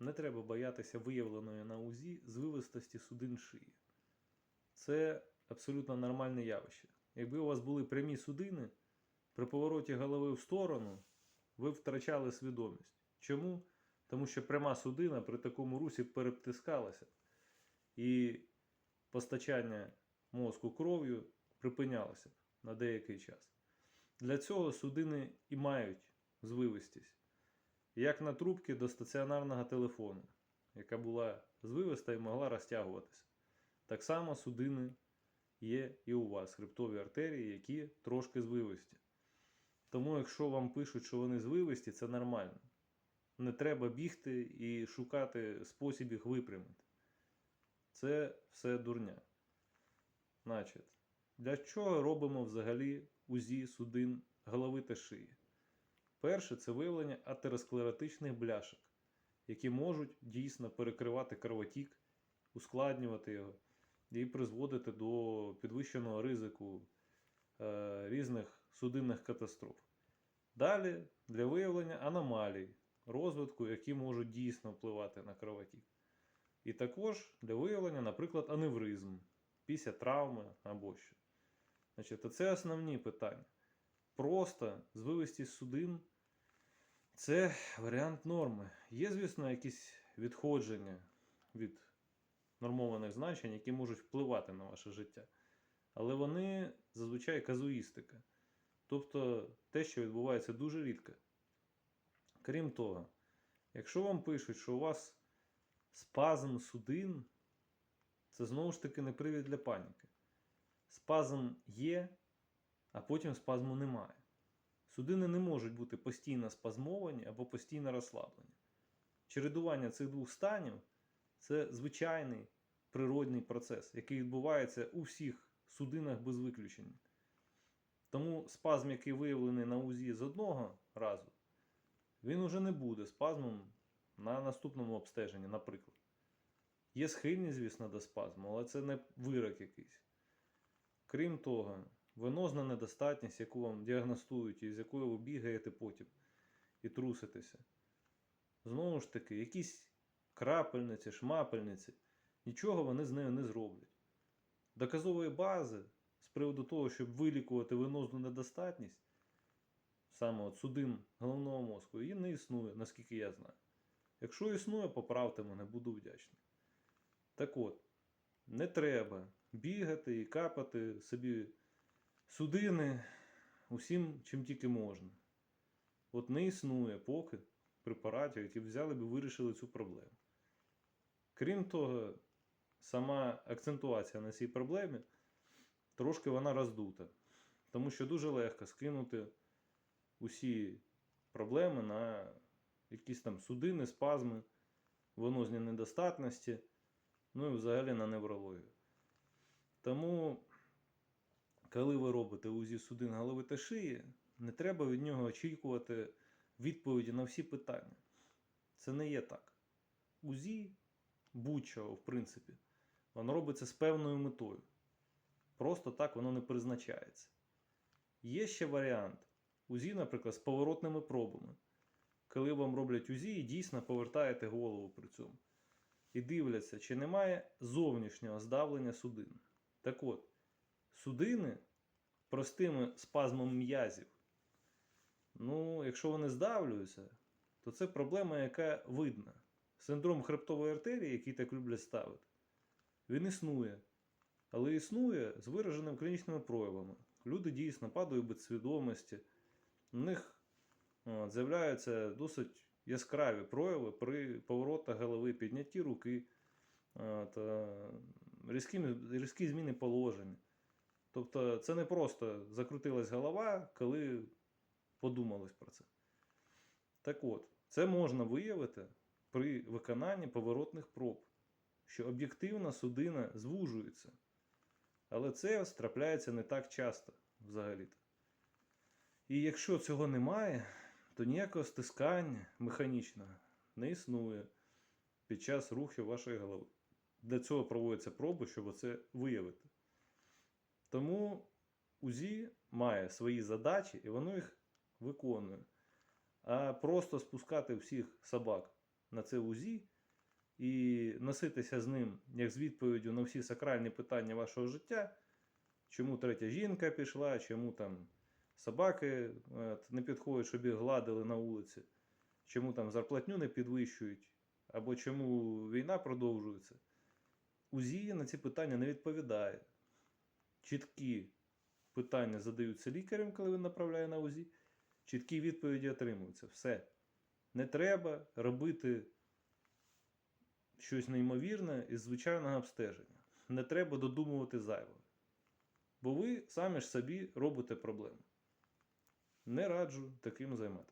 не треба боятися виявленої на УЗІ звивистості судин шиї. Це абсолютно нормальне явище. Якби у вас були прямі судини, при повороті голови в сторону ви втрачали свідомість. Чому? Тому що пряма судина при такому русі перетискалася, і постачання мозку кров'ю припинялося на деякий час. Для цього судини і мають звивистість. Як на трубці до стаціонарного телефону, яка була звивиста і могла розтягуватися. Так само судини є і у вас, хребтові артерії, які трошки звивисті. Тому, якщо вам пишуть, що вони звивисті, це нормально. Не треба бігти і шукати спосіб їх випрямити. Це все дурня. Значить, для чого робимо взагалі УЗІ судин голови та шиї? Перше це виявлення атеросклеротичних бляшок, які можуть дійсно перекривати кровотік, ускладнювати його і призводити до підвищеного ризику е, різних судинних катастроф. Далі для виявлення аномалій, розвитку, які можуть дійсно впливати на кровотік. І також для виявлення, наприклад, аневризм після травми або що. Значить, це основні питання. Просто звивистість судин це варіант норми. Є, звісно, якісь відходження від нормованих значень, які можуть впливати на ваше життя. Але вони зазвичай казуїстика. Тобто те, що відбувається дуже рідко. Крім того, якщо вам пишуть, що у вас спазм судин, це знову ж таки не привід для паніки. Спазм є, а потім спазму немає. Судини не можуть бути постійно спазмовані або постійно розслаблені. Чередування цих двох станів це звичайний природний процес, який відбувається у всіх судинах без виключення. Тому спазм, який виявлений на УЗІ з одного разу, він уже не буде спазмом на наступному обстеженні, наприклад. Є схильність, звісно, до спазму, але це не вирок якийсь. Крім того, венозна недостатність, яку вам діагностують і з якою ви бігаєте потім і труситеся. Знову ж таки, якісь крапельниці, шмапельниці, нічого вони з нею не зроблять. Доказової бази з приводу того, щоб вилікувати венозну недостатність, саме от судин головного мозку, її не існує, наскільки я знаю. Якщо існує, поправте мене, буду вдячний. Так от, не треба бігати і капати собі судини усім, чим тільки можна. От не існує поки препаратів, які взяли б і вирішили цю проблему. Крім того, сама акцентуація на цій проблемі трошки вона роздута. Тому що дуже легко скинути усі проблеми на якісь там судини, спазми, венозні недостатності, ну і взагалі на неврологію. Тому, коли ви робите УЗІ судин голови та шиї, не треба від нього очікувати відповіді на всі питання. Це не є так. УЗІ будь-чого, в принципі, воно робиться з певною метою. Просто так воно не призначається. Є ще варіант УЗІ, наприклад, з поворотними пробами. Коли вам роблять УЗІ і дійсно повертаєте голову при цьому. І дивляться, чи немає зовнішнього здавлення судин. Так от, судини простими спазмом м'язів. Ну, якщо вони здавлюються, то це проблема, яка видна. Синдром хребтової артерії, який так люблять ставити, він існує. Але існує з вираженими клінічними проявами. Люди дійсно падають без свідомості. У них от, з'являються досить яскраві прояви при поворотах голови, піднятті руки, е, різкі, різкі зміни положення. Тобто це не просто закрутилась голова, коли подумалось про це. Так от, це можна виявити при виконанні поворотних проб, що об'єктивна судина звужується. Але це трапляється не так часто взагалі-то. І якщо цього немає, то ніякого стискання механічного не існує під час рухів вашої голови. Для цього проводяться проби, щоб це виявити. Тому УЗІ має свої задачі і воно їх виконує. А просто спускати всіх собак на це УЗІ і носитися з ним як з відповіддю на всі сакральні питання вашого життя, чому третя жінка пішла, чому там собаки не підходять, щоб їх гладили на вулиці, чому там зарплатню не підвищують, або чому війна продовжується. УЗІ на ці питання не відповідає. Чіткі питання задаються лікарем, коли він направляє на УЗІ, чіткі відповіді отримуються. Все. Не треба робити щось неймовірне із звичайного обстеження. Не треба додумувати зайве. Бо ви самі ж собі робите проблеми. Не раджу таким займатися.